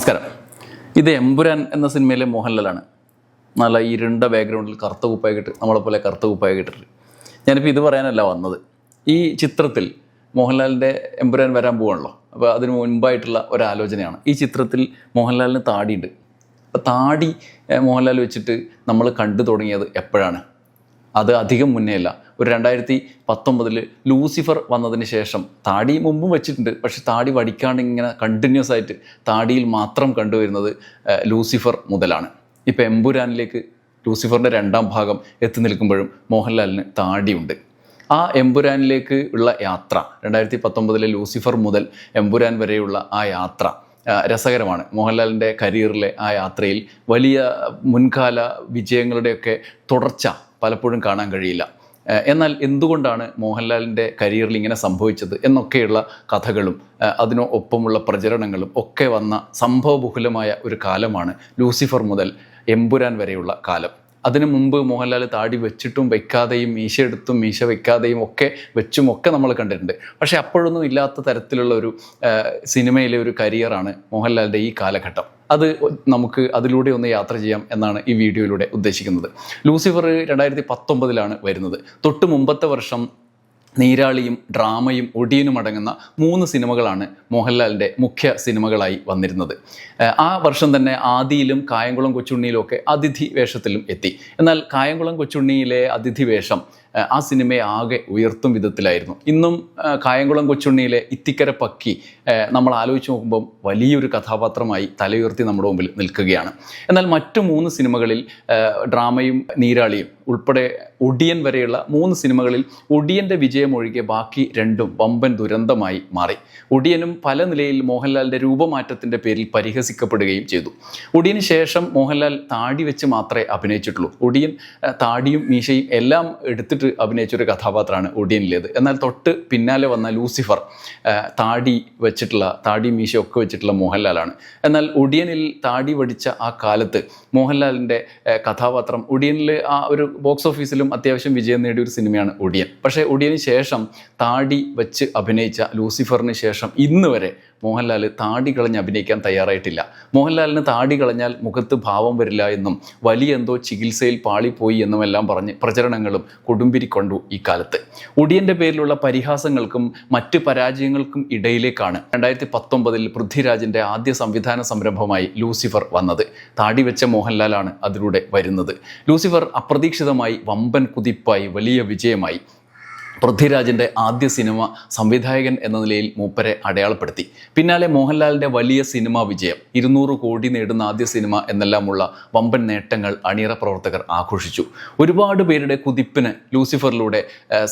നമസ്കാരം. ഇത് എമ്പുരാൻ എന്ന സിനിമയിലെ മോഹൻലാലാണ്. നല്ല ഇരുണ്ട ബാക്ക്ഗ്രൗണ്ടിൽ കറുത്ത കുപ്പായിക്കിട്ട് നമ്മളെ പോലെ കറുത്ത കുപ്പായിക്കിട്ടിട്ട് ഞാനിപ്പോൾ ഇത് പറയാനല്ല വന്നത്. ഈ ചിത്രത്തിൽ മോഹൻലാലിന്റെ എമ്പുരാൻ വരാൻ പോവാണല്ലോ. അപ്പോൾ അതിന് മുൻപായിട്ടുള്ള ഒരാലോചനയാണ്. ഈ ചിത്രത്തിൽ മോഹൻലാലിന് താടിയുണ്ട്. അപ്പോൾ താടി മോഹൻലാൽ വെച്ചിട്ട് നമ്മൾ കണ്ടു തുടങ്ങിയത് എപ്പോഴാണ്? അത് അധികം മുന്നേ അല്ല. ഒരു രണ്ടായിരത്തി പത്തൊമ്പതിൽ ലൂസിഫർ വന്നതിന് ശേഷം താടി മുമ്പും വെച്ചിട്ടുണ്ട്. പക്ഷെ താടി വടിക്കാണ്ട് ഇങ്ങനെ കണ്ടിന്യൂസ് ആയിട്ട് താടിയിൽ മാത്രം കണ്ടുവരുന്നത് ലൂസിഫർ മുതലാണ്. ഇപ്പം എമ്പുരാനിലേക്ക് ലൂസിഫറിന്റെ രണ്ടാം ഭാഗം എത്തി നിൽക്കുമ്പോഴും മോഹൻലാലിന് താടിയുണ്ട്. ആ എമ്പുരാനിലേക്ക് ഉള്ള യാത്ര രണ്ടായിരത്തി പത്തൊമ്പതിലെ ലൂസിഫർ മുതൽ എമ്പുരാൻ വരെയുള്ള ആ യാത്ര രസകരമാണ്. മോഹൻലാലിന്റെ കരിയറിലെ ആ യാത്രയിൽ വലിയ മുൻകാല വിജയങ്ങളുടെയൊക്കെ തുടർച്ച പലപ്പോഴും കാണാൻ കഴിയില്ല. എന്നാൽ എന്തുകൊണ്ടാണ് മോഹൻലാലിന്റെ കരിയറിൽ ഇങ്ങനെ സംഭവിച്ചത് എന്നൊക്കെയുള്ള കഥകളും അതിനോ ഒപ്പമുള്ള പ്രചരണങ്ങളും ഒക്കെ വന്ന സംഭവബഹുലമായ ഒരു കാലമാണ് ലൂസിഫർ മുതൽ എമ്പുരാൻ വരെയുള്ള കാലം. അതിനു മുമ്പ് മോഹൻലാൽ താടി വെച്ചിട്ടും വെക്കാതെയും മീശ എടുത്തും മീശ വെക്കാതെയും ഒക്കെ വെച്ചും ഒക്കെ നമ്മൾ കണ്ടിട്ടുണ്ട്. പക്ഷെ അപ്പോഴൊന്നും ഇല്ലാത്ത തരത്തിലുള്ള ഒരു സിനിമയിലെ ഒരു കരിയറാണ് മോഹൻലാലിന്റെ ഈ കാലഘട്ടം. അത് നമുക്ക് അതിലൂടെ ഒന്ന് യാത്ര ചെയ്യാം എന്നാണ് ഈ വീഡിയോയിലൂടെ ഉദ്ദേശിക്കുന്നത്. ലൂസിഫർ രണ്ടായിരത്തി പത്തൊമ്പതിലാണ് വരുന്നത്. തൊട്ട് മുമ്പത്തെ വർഷം നീരാളിയും ഡ്രാമയും ഒടിയനും അടങ്ങുന്ന മൂന്ന് സിനിമകളാണ് മോഹൻലാലിന്റെ മുഖ്യ സിനിമകളായി വന്നിരുന്നത്. ആ വർഷം തന്നെ ആദിയിലും കായംകുളം കൊച്ചുണ്ണിയിലും ഒക്കെ അതിഥി വേഷത്തിലും എത്തി. എന്നാൽ കായംകുളം കൊച്ചുണ്ണിയിലെ അതിഥി വേഷം ആ സിനിമയെ ആകെ ഉയർത്തും വിധത്തിലായിരുന്നു. ഇന്നും കായംകുളം കൊച്ചുണ്ണിയിലെ ഇത്തിക്കര പക്കി നമ്മൾ ആലോചിച്ച് നോക്കുമ്പോൾ വലിയൊരു കഥാപാത്രമായി തലയുയർത്തി നമ്മുടെ മുമ്പിൽ നിൽക്കുകയാണ്. എന്നാൽ മറ്റു മൂന്ന് സിനിമകളിൽ ഡ്രാമയും നീരാളിയും ഉൾപ്പെടെ ഒടിയൻ വരെയുള്ള മൂന്ന് സിനിമകളിൽ ഒടിയന്റെ വിജയം ഒഴികെ ബാക്കി രണ്ടും വമ്പൻ ദുരന്തമായി മാറി. ഒടിയനും പല നിലയിൽ മോഹൻലാലിന്റെ രൂപമാറ്റത്തിന്റെ പേരിൽ പരിഹസിക്കപ്പെടുകയും ചെയ്തു. ഒടിയന് ശേഷം മോഹൻലാൽ താടി വെച്ച് മാത്രമേ അഭിനയിച്ചിട്ടുള്ളൂ. ഒടിയൻ താടിയും മീശയും എല്ലാം എടുത്തിട്ട് അഭിനയിച്ചൊരു കഥാപാത്രമാണ് ഒടിയനിലേത്. എന്നാൽ തൊട്ട് പിന്നാലെ വന്ന ലൂസിഫർ താടി വെച്ചിട്ടുള്ള താടി മീശ ഒക്കെ വെച്ചിട്ടുള്ള മോഹൻലാലാണ്. എന്നാൽ ഒടിയനിൽ താടി വടിച്ച ആ കാലത്ത് മോഹൻലാലിന്റെ കഥാപാത്രം ഒടിയനിൽ ആ ഒരു ബോക്സ് ഓഫീസിലും അത്യാവശ്യം വിജയം നേടിയ ഒരു സിനിമയാണ് ഒടിയൻ. പക്ഷേ ഒടിയന് ശേഷം താടി വെച്ച് അഭിനയിച്ച ലൂസിഫറിന് ശേഷം ഇന്ന് വരെ മോഹൻലാൽ താടി കളഞ്ഞ് അഭിനയിക്കാൻ തയ്യാറായിട്ടില്ല. മോഹൻലാലിന് താടി കളഞ്ഞാൽ മുഖത്ത് ഭാവം വരില്ല എന്നും വലിയ എന്തോ ചികിത്സയിൽ പാളിപ്പോയി എന്നുമെല്ലാം പറഞ്ഞ് പ്രചരണങ്ങളും കൊടുമ്പിരിക്കൊണ്ടു ഈ കാലത്ത്. ഒടിയന്റെ പേരിലുള്ള പരിഹാസങ്ങൾക്കും മറ്റ് പരാജയങ്ങൾക്കും ഇടയിലേക്കാണ് രണ്ടായിരത്തി പത്തൊമ്പതിൽ പൃഥ്വിരാജിന്റെ ആദ്യ സംവിധാന സംരംഭമായി ലൂസിഫർ വന്നത്. താടി വെച്ച മോഹൻലാലാണ് അതിലൂടെ വരുന്നത്. ലൂസിഫർ അപ്രതീക്ഷിതമായി വമ്പൻ കുതിപ്പായി വലിയ വിജയമായി പൃഥ്വിരാജിന്റെ ആദ്യ സിനിമ സംവിധായകൻ എന്ന നിലയിൽ മൂപ്പരെ അടയാളപ്പെടുത്തി. പിന്നാലെ മോഹൻലാലിന്റെ വലിയ സിനിമാ വിജയം ഇരുന്നൂറ് കോടി നേടുന്ന ആദ്യ സിനിമ എന്നെല്ലാമുള്ള വമ്പൻ നേട്ടങ്ങൾ അണിയറ പ്രവർത്തകർ ആഘോഷിച്ചു. ഒരുപാട് പേരുടെ കുതിപ്പിന് ലൂസിഫറിലൂടെ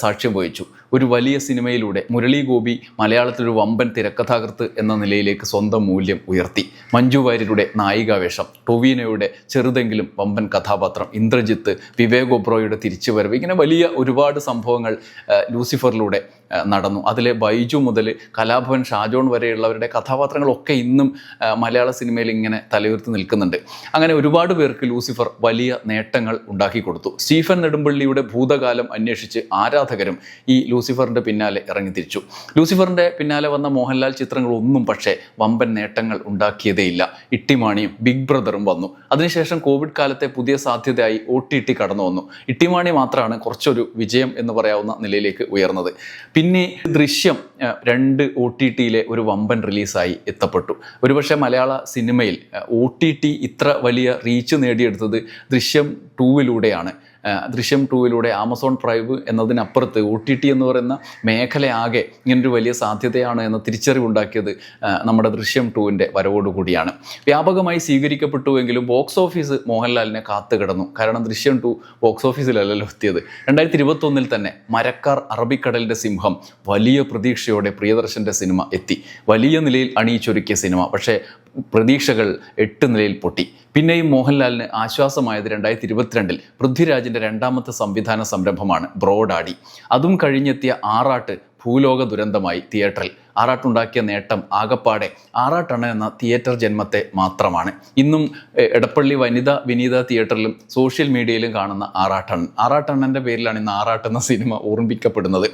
സാക്ഷ്യം വഹിച്ചു. ഒരു വലിയ സിനിമയിലൂടെ മുരളി ഗോപി മലയാളത്തിലൊരു വമ്പൻ തിരക്കഥാകൃത്ത് എന്ന നിലയിലേക്ക് സ്വന്തം മൂല്യം ഉയർത്തി. മഞ്ജു വാര്യരുടെ നായികാവേഷം ടൊവീനയുടെ ചെറുതെങ്കിലും വമ്പൻ കഥാപാത്രം ഇന്ദ്രജിത്ത് വിവേക് ഒബ്രോയുടെ തിരിച്ചുവരവ് ഇങ്ങനെ വലിയ ഒരുപാട് സംഭവങ്ങൾ ലൂസിഫറിലൂടെ നടന്നു. അതിൽ ബൈജു മുതൽ കലാഭവൻ ഷാജോൺ വരെയുള്ളവരുടെ കഥാപാത്രങ്ങളൊക്കെ ഇന്നും മലയാള സിനിമയിൽ ഇങ്ങനെ തലയുയർത്തി നിൽക്കുന്നുണ്ട്. അങ്ങനെ ഒരുപാട് പേർക്ക് ലൂസിഫർ വലിയ നേട്ടങ്ങൾ ഉണ്ടാക്കി കൊടുത്തു. സ്റ്റീഫൻ നെടുമ്പള്ളിയുടെ ഭൂതകാലം അന്വേഷിച്ച് ആരാധകരും ഈ ലൂസിഫറിന്റെ പിന്നാലെ ഇറങ്ങിത്തിരിച്ചു ലൂസിഫറിന്റെ പിന്നാലെ വന്ന മോഹൻലാൽ ചിത്രങ്ങളൊന്നും പക്ഷേ വമ്പൻ നേട്ടങ്ങൾ ഉണ്ടാക്കിയതേയില്ല. ഇട്ടിമാണിയും ബിഗ് ബ്രദറും വന്നു. അതിനുശേഷം കോവിഡ് കാലത്തെ പുതിയ സാധ്യതയായി ഒ ടി ടി കടന്നു വന്നു. ഇട്ടിമാണി മാത്രമാണ് കുറച്ചൊരു വിജയം എന്ന് പറയാവുന്ന നിലയിലേക്ക് ഉയർന്നത്. പിന്നെ ദൃശ്യം രണ്ട് ഒ ടി ടിയിലെ ഒരു വമ്പൻ റിലീസായി എത്തപ്പെട്ടു. ഒരുപക്ഷെ മലയാള സിനിമയിൽ ഒ ടി ടി ഇത്ര വലിയ റീച്ച് നേടിയെടുത്തത് ദൃശ്യം ടൂവിലൂടെയാണ്. ദൃശ്യം ടൂവിലൂടെ ആമസോൺ പ്രൈവ് എന്നതിനപ്പുറത്ത് ഒ ടി ടി എന്ന് പറയുന്ന മേഖലയാകെ ഇങ്ങനൊരു വലിയ സാധ്യതയാണ് എന്ന തിരിച്ചറിവുണ്ടാക്കിയത് നമ്മുടെ ദൃശ്യം ടൂവിന്റെ വരവോടുകൂടിയാണ് വ്യാപകമായി സ്വീകരിക്കപ്പെട്ടുവെങ്കിലും ബോക്സ് ഓഫീസ് മോഹൻലാലിനെ കാത്തു കിടന്നു. കാരണം ദൃശ്യം ടു ബോക്സ് ഓഫീസിലല്ലല്ലോ എത്തിയത്. രണ്ടായിരത്തി ഇരുപത്തൊന്നിൽ തന്നെ മരക്കാർ അറബിക്കടലിന്റെ സിംഹം വലിയ പ്രതീക്ഷയോടെ പ്രിയദർശന്റെ സിനിമ എത്തി. വലിയ നിലയിൽ അണിയിച്ചൊരുക്കിയ സിനിമ. പക്ഷേ പ്രതീക്ഷകൾ എട്ട് നിലയിൽ പൊട്ടി. പിന്നെയും മോഹൻലാലിന് ആശ്വാസമായത് രണ്ടായിരത്തി ഇരുപത്തിരണ്ടിൽ പൃഥ്വിരാജിന്റെ രണ്ടാമത്തെ സംവിധാന സംരംഭമാണ് ബ്രോഡാഡി. അതും കഴിഞ്ഞെത്തിയ ആറാട്ട് ഭൂലോക ദുരന്തമായി തിയേറ്ററിൽ. ആറാട്ടുണ്ടാക്കിയ നേട്ടം ആകപ്പാടെ ആറാട്ടണ എന്ന തിയേറ്റർ ജന്മത്തെ മാത്രമാണ്. ഇന്നും എടപ്പള്ളി വനിത വിനീത തിയേറ്ററിലും സോഷ്യൽ മീഡിയയിലും കാണുന്ന ആറാട്ടണ്ണൻ ആറാട്ടണ്ണന്റെ പേരിലാണ് ഇന്ന് ആറാട്ട് എന്ന സിനിമ ഓർമ്മിക്കപ്പെടുന്നത്.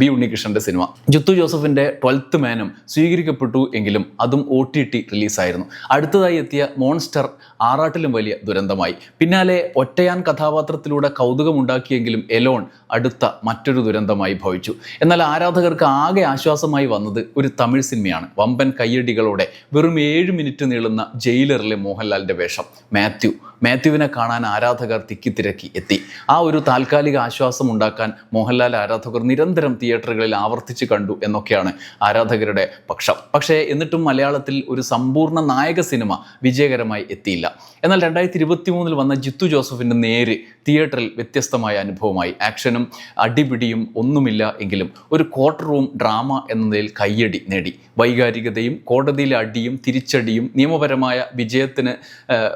ബി ഉണ്ണികൃഷ്ണന്റെ സിനിമ. ജുത്തു ജോസഫിന്റെ ട്വൽത്ത് മാനും സ്വീകരിക്കപ്പെട്ടു എങ്കിലും അതും ഒ ടി ടി റിലീസായിരുന്നു. അടുത്തതായി എത്തിയ മോൺസ്റ്റർ ആറാട്ടിലും വലിയ ദുരന്തമായി. പിന്നാലെ ഒറ്റയാൻ കഥാപാത്രത്തിലൂടെ കൗതുകമുണ്ടാക്കിയെങ്കിലും എലോൺ അടുത്ത മറ്റൊരു ദുരന്തമായി ഭവിച്ചു. എന്നാൽ ആരാധകർക്ക് ആകെ ആശ്വാസമായി വന്നത് ഒരു തമിഴ് സിനിമയാണ്. വമ്പൻ കയ്യടികളോടെ വെറും ഏഴ് മിനിറ്റ് നീളുന്ന ജയിലറിലെ മോഹൻലാലിന്റെ വേഷം മാത്യു. മാത്യുവിനെ കാണാൻ ആരാധകർ തിക്കിത്തിരക്കി എത്തി. ആ ഒരു താൽക്കാലിക ആശ്വാസം ഉണ്ടാക്കാൻ മോഹൻലാൽ ആരാധകർ നിരന്തരം തിയേറ്ററുകളിൽ ആവർത്തിച്ച് കണ്ടു എന്നൊക്കെയാണ് ആരാധകരുടെ പക്ഷം. പക്ഷേ എന്നിട്ടും മലയാളത്തിൽ ഒരു സമ്പൂർണ നായക സിനിമ വിജയകരമായി എത്തിയില്ല. എന്നാൽ രണ്ടായിരത്തി ഇരുപത്തി മൂന്നിൽ വന്ന ജിത്തു ജോസഫിന്റെ നേര് തിയേറ്ററിൽ വ്യത്യസ്തമായ അനുഭവമായി. ആക്ഷനും അടിപിടിയും ഒന്നുമില്ല എങ്കിലും ഒരു ക്വാർട്ടർ റൂം ഡ്രാമ എന്ന നിലയിൽ കയ്യടി നേടി. വൈകാരികതയും കോടതിയിലെ അടിയും തിരിച്ചടിയും നിയമപരമായ വിജയത്തിന്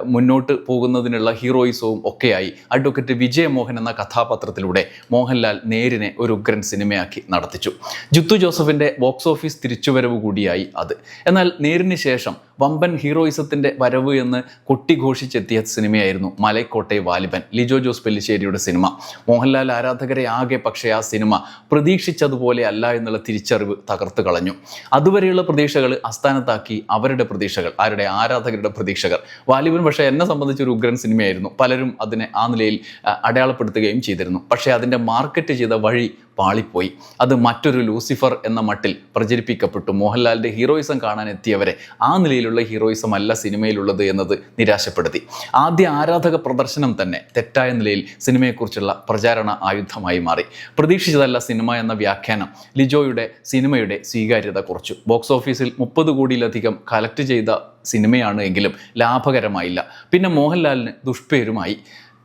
മുന്നോട്ട് മുന്നോട്ട് പോകുന്നതിനുള്ള ഹീറോയിസവും ഒക്കെയായി. അഡ്വക്കേറ്റ് വിജയമോഹൻ എന്ന കഥാപാത്രത്തിലൂടെ മോഹൻലാൽ നേരിനെ ഒരു ഉഗ്രൻ സിനിമയാക്കി നടത്തിച്ചു. ജിത്തു ജോസഫിന്റെ ബോക്സ് ഓഫീസ് തിരിച്ചുവരവ് കൂടിയായി അത്. എന്നാൽ നേരിന് ശേഷം വമ്പൻ ഹീറോയിസത്തിന്റെ വരവ് എന്ന് കൊട്ടിഘോഷിച്ചെത്തിയ സിനിമയായിരുന്നു മലൈക്കോട്ടെ വാലിബൻ ലിജോ ജോസ് പെല്ലിശ്ശേരിയുടെ സിനിമ. മോഹൻലാൽ ആരാധകരെ ആകെ പക്ഷേ ആ സിനിമ പ്രതീക്ഷിച്ചതുപോലെ അല്ല എന്നുള്ള തിരിച്ചറിവ് തകർത്തു കളഞ്ഞു. അതുവരെയുള്ള പ്രതീക്ഷകൾ അസ്ഥാനത്താക്കി അവരുടെ പ്രതീക്ഷകൾ ആരുടെ ആരാധകരുടെ പ്രതീക്ഷകൾ. വാലിബൻ പക്ഷേ എന്നെ സംബന്ധിച്ച് ഒരു ഉഗ്രൻ സിനിമയായിരുന്നു. പലരും അതിനെ ആ നിലയിൽ അടയാളപ്പെടുത്തുകയും ചെയ്തിരുന്നു. പക്ഷേ അതിന്റെ മാർക്കറ്റ് ചെയ്ത വഴി പാളിപ്പോയി. അത് മറ്റൊരു ലൂസിഫർ എന്ന മട്ടിൽ പ്രചരിപ്പിക്കപ്പെട്ടു. മോഹൻലാലിന്റെ ഹീറോയിസം കാണാൻ എത്തിയവരെ ആ നിലയിലുള്ള ഹീറോയിസം അല്ല സിനിമയിലുള്ളത് എന്നത് നിരാശപ്പെടുത്തി. ആദ്യ ആരാധക പ്രദർശനം തന്നെ തെറ്റായ നിലയിൽ സിനിമയെക്കുറിച്ചുള്ള പ്രചാരണ ആയുധമായി മാറി. പ്രതീക്ഷിച്ചതല്ല സിനിമ എന്ന വ്യാഖ്യാനം. ലിജോയുടെ സിനിമയുടെ സ്വീകാര്യത കുറച്ചു. ബോക്സ് ഓഫീസിൽ മുപ്പത് കോടിയിലധികം കളക്ട് ചെയ്ത സിനിമയാണ് എങ്കിലും ലാഭകരമായില്ല. പിന്നെ മോഹൻലാലിന് ദുഷ്പേരുമായി.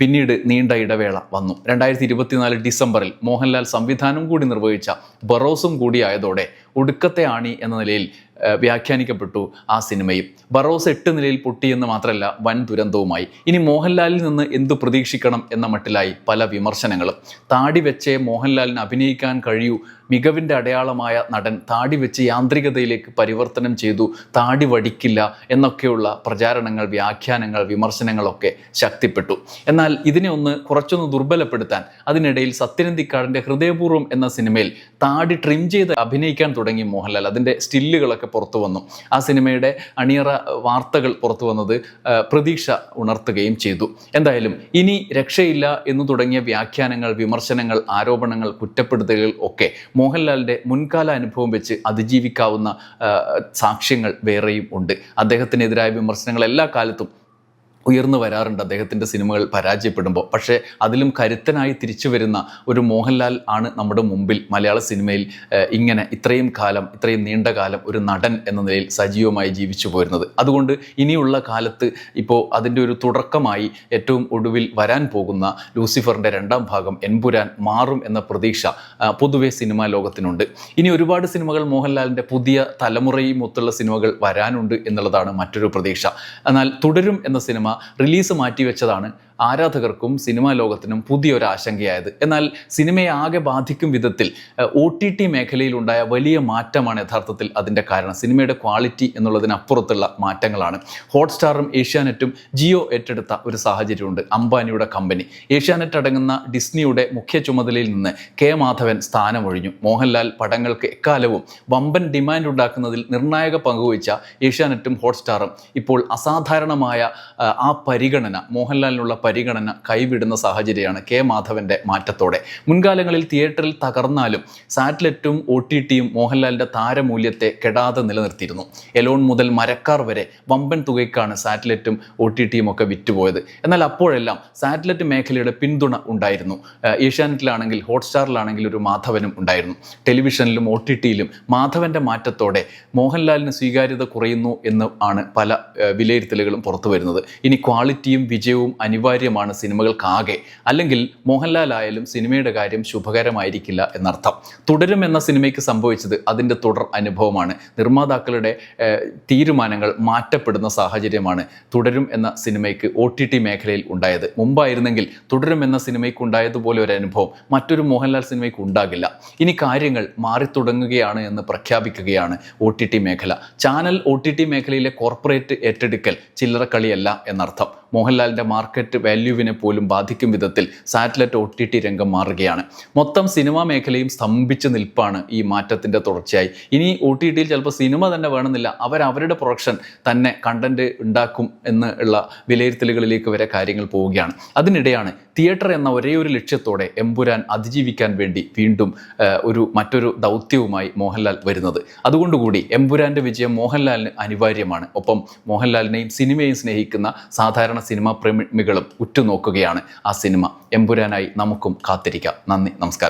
പിന്നീട് നീണ്ട ഇടവേള വന്നു. രണ്ടായിരത്തി ഇരുപത്തിനാല് ഡിസംബറിൽ മോഹൻലാൽ സംവിധാനം കൂടി നിർവഹിച്ച ബറോസും കൂടി ആയതോടെ ഒടുക്കത്തെ ആണി എന്ന നിലയിൽ വ്യാഖ്യാനിക്കപ്പെട്ടു ആ സിനിമയും. ബറോസ് എട്ട് നിലയിൽ പൊട്ടിയെന്ന് മാത്രമല്ല വൻ ദുരന്തവുമായി. ഇനി മോഹൻലാലിൽ നിന്ന് എന്തു പ്രതീക്ഷിക്കണം എന്ന മട്ടിലായി പല വിമർശനങ്ങളും. താടി വെച്ചേ മോഹൻലാലിന് അഭിനയിക്കാൻ കഴിയൂ മികവിന്റെ അടയാളമായ നടൻ താടി വെച്ച് യാന്ത്രികതയിലേക്ക് പരിവർത്തനം ചെയ്തു താടി വടിക്കില്ല എന്നൊക്കെയുള്ള പ്രചാരണങ്ങൾ വ്യാഖ്യാനങ്ങൾ വിമർശനങ്ങളൊക്കെ ശക്തിപ്പെട്ടു. എന്നാൽ ഇതിനെ ഒന്ന് കുറച്ചൊന്ന് ദുർബലപ്പെടുത്താൻ അതിനിടയിൽ സത്യനന്ദിക്കാടിന്റെ ഹൃദയപൂർവം എന്ന സിനിമയിൽ താടി ട്രിം ചെയ്ത് അഭിനയിക്കാൻ തുടങ്ങി മോഹൻലാൽ. അതിന്റെ സ്റ്റില്ലുകളൊക്കെ പുറത്തു വന്നു. ആ സിനിമയുടെ അണിയറ വാർത്തകൾ പുറത്തു വന്നത് പ്രതീക്ഷ ഉണർത്തുകയും ചെയ്തു. എന്തായാലും ഇനി രക്ഷയില്ല എന്ന് തുടങ്ങിയ വ്യാഖ്യാനങ്ങൾ വിമർശനങ്ങൾ ആരോപണങ്ങൾ കുറ്റപ്പെടുത്തുകൾ ഒക്കെ മോഹൻലാലിന്റെ മുൻകാല അനുഭവം വെച്ച് അതിജീവിക്കാവുന്ന സാക്ഷ്യങ്ങൾ വേറെയും ഉണ്ട്. അദ്ദേഹത്തിനെതിരായ വിമർശനങ്ങൾ എല്ലാ കാലത്തും ഉയർന്നു വരാറുണ്ട് അദ്ദേഹത്തിന്റെ സിനിമകൾ പരാജയപ്പെടുമ്പോൾ. പക്ഷേ അതിലും കരുത്തനായി തിരിച്ചു വരുന്ന ഒരു മോഹൻലാൽ ആണ് നമ്മുടെ മുമ്പിൽ മലയാള സിനിമയിൽ ഇങ്ങനെ ഇത്രയും കാലം ഇത്രയും നീണ്ട കാലം ഒരു നടൻ എന്ന നിലയിൽ സജീവമായി ജീവിച്ചു പോരുന്നത്. അതുകൊണ്ട് ഇനിയുള്ള കാലത്ത് ഇപ്പോൾ അതിന്റെ ഒരു തുടക്കമായി ഏറ്റവും ഒടുവിൽ വരാൻ പോകുന്ന ലൂസിഫറിന്റെ രണ്ടാം ഭാഗം എൻപുരാൻ മാറും എന്ന പ്രതീക്ഷ പൊതുവെ സിനിമാ ലോകത്തിനുണ്ട്. ഇനി ഒരുപാട് സിനിമകൾ മോഹൻലാലിന്റെ പുതിയ തലമുറയും ഒത്തുള്ള സിനിമകൾ വരാനുണ്ട് എന്നുള്ളതാണ് മറ്റൊരു പ്രതീക്ഷ. എന്നാൽ തുടരും എന്ന സിനിമ റിലീസ് മാറ്റിവെച്ചതാണ് ആരാധകർക്കും സിനിമാ ലോകത്തിനും പുതിയൊരു ആശങ്കയായത്. എന്നാൽ സിനിമയെ ആകെ ബാധിക്കും വിധത്തിൽ ഒ ടി ടി മേഖലയിലുണ്ടായ വലിയ മാറ്റമാണ് യഥാർത്ഥത്തിൽ അതിന്റെ കാരണം. സിനിമയുടെ ക്വാളിറ്റി എന്നുള്ളതിനപ്പുറത്തുള്ള മാറ്റങ്ങളാണ്. ഹോട്ട്സ്റ്റാറും ഏഷ്യാനെറ്റും ജിയോ ഏറ്റെടുത്ത ഒരു സാഹചര്യമുണ്ട്. അംബാനിയുടെ കമ്പനി. ഏഷ്യാനെറ്റ് അടങ്ങുന്ന ഡിസ്നിയുടെ മുഖ്യ ചുമതലയിൽ നിന്ന് കെ മാധവൻ സ്ഥാനമൊഴിഞ്ഞു. മോഹൻലാൽ പടങ്ങൾക്ക് എക്കാലവും വമ്പൻ ഡിമാൻഡ് ഉണ്ടാക്കുന്നതിൽ നിർണായക പങ്കുവച്ച ഏഷ്യാനെറ്റും ഹോട്ട്സ്റ്റാറും ഇപ്പോൾ അസാധാരണമായ ആ, ആ പരിഗണന മോഹൻലാലിനുള്ള പരിഗണന കൈവിടുന്ന സാഹചര്യമാണ് കെ മാധവന്റെ മാറ്റത്തോടെ. മുൻകാലങ്ങളിൽ തിയേറ്ററിൽ തകർന്നാലും സാറ്റലൈറ്റും ഒ ടി ടിയും മോഹൻലാലിന്റെ താരമൂല്യത്തെ കെടാതെ നിലനിർത്തിയിരുന്നു. എലോൺ മുതൽ മരക്കാർ വരെ വമ്പൻ തുകയ്ക്കാണ് സാറ്റലൈറ്റും ഒ ടി ടിയും ഒക്കെ വിറ്റുപോയത്. എന്നാൽ അപ്പോഴെല്ലാം സാറ്റലൈറ്റ് മേഖലയുടെ പിന്തുണ ഉണ്ടായിരുന്നു. ഏഷ്യാനെറ്റിലാണെങ്കിൽ ഹോട്ട്സ്റ്റാറിലാണെങ്കിൽ ഒരു മാധവനും ഉണ്ടായിരുന്നു. ടെലിവിഷനിലും ഒ ടി ടിയിലും മാധവന്റെ മാറ്റത്തോടെ മോഹൻലാലിന് സ്വീകാര്യത കുറയുന്നു എന്ന് ആണ് പല വിലയിരുത്തലുകളും പുറത്തു വരുന്നത് ഇനി ക്വാളിറ്റിയും വിജയവും അനിവാര്യ അനിവാര്യമാണ് സിനിമകൾക്കാകെ. അല്ലെങ്കിൽ മോഹൻലാൽ ആയാലും സിനിമയുടെ കാര്യം ശുഭകരമായിരിക്കില്ല എന്നർത്ഥം. തുടരും എന്ന സിനിമയ്ക്ക് സംഭവിച്ചത് അതിന്റെ തുടർ അനുഭവമാണ്. നിർമ്മാതാക്കളുടെ തീരുമാനങ്ങൾ മാറ്റപ്പെടുന്ന സാഹചര്യമാണ് തുടരും എന്ന സിനിമയ്ക്ക് ഒ ടി ടി മേഖലയിൽ ഉണ്ടായത്. മുമ്പായിരുന്നെങ്കിൽ തുടരും എന്ന സിനിമയ്ക്ക് ഉണ്ടായതുപോലെ ഒരു അനുഭവം മറ്റൊരു മോഹൻലാൽ സിനിമയ്ക്ക് ഉണ്ടാകില്ല. ഇനി കാര്യങ്ങൾ മാറി തുടങ്ങുകയാണ് എന്ന് പ്രഖ്യാപിക്കുകയാണ് ഒ ടി ടി മേഖല. ചാനൽ ഒ ടി ടി മേഖലയിലെ കോർപ്പറേറ്റ് ഏറ്റെടുക്കൽ ചില്ലറക്കളിയല്ല എന്നർത്ഥം. മോഹൻലാലിന്റെ മാർക്കറ്റ് വാല്യൂവിനെ പോലും ബാധിക്കും വിധത്തിൽ സാറ്റലൈറ്റ് ഒ ടി ടി രംഗം മാറുകയാണ്. മൊത്തം സിനിമാ മേഖലയും സ്തംഭിച്ച് നിൽപ്പാണ് ഈ മാറ്റത്തിന്റെ തുടർച്ചയായി. ഇനി ഒ ടി ടിയിൽ ചിലപ്പോൾ സിനിമ തന്നെ വേണമെന്നില്ല അവരവരുടെ പ്രൊഡക്ഷൻ തന്നെ കണ്ടന്റ് ഉണ്ടാക്കും എന്ന് ഉള്ള വിലയിരുത്തലുകളിലേക്ക് വരെ കാര്യങ്ങൾ പോവുകയാണ്. അതിനിടെയാണ് തിയേറ്റർ എന്ന ഒരേ ഒരു ലക്ഷ്യത്തോടെ എമ്പുരാൻ അതിജീവിക്കാൻ വേണ്ടി വീണ്ടും ഒരു മറ്റൊരു ദൗത്യവുമായി മോഹൻലാൽ വരുന്നത്. അതുകൊണ്ടുകൂടി എമ്പുരാന്റെ വിജയം മോഹൻലാലിന് അനിവാര്യമാണ്. ഒപ്പം മോഹൻലാലിനെയും സിനിമയെയും സ്നേഹിക്കുന്ന സാധാരണ സിനിമാ പ്രേമികളും ഉറ്റുനോക്കുകയാണ് ആ സിനിമ. എമ്പുരാനായി നമുക്കും കാത്തിരിക്കാം. നന്ദി നമസ്കാരം.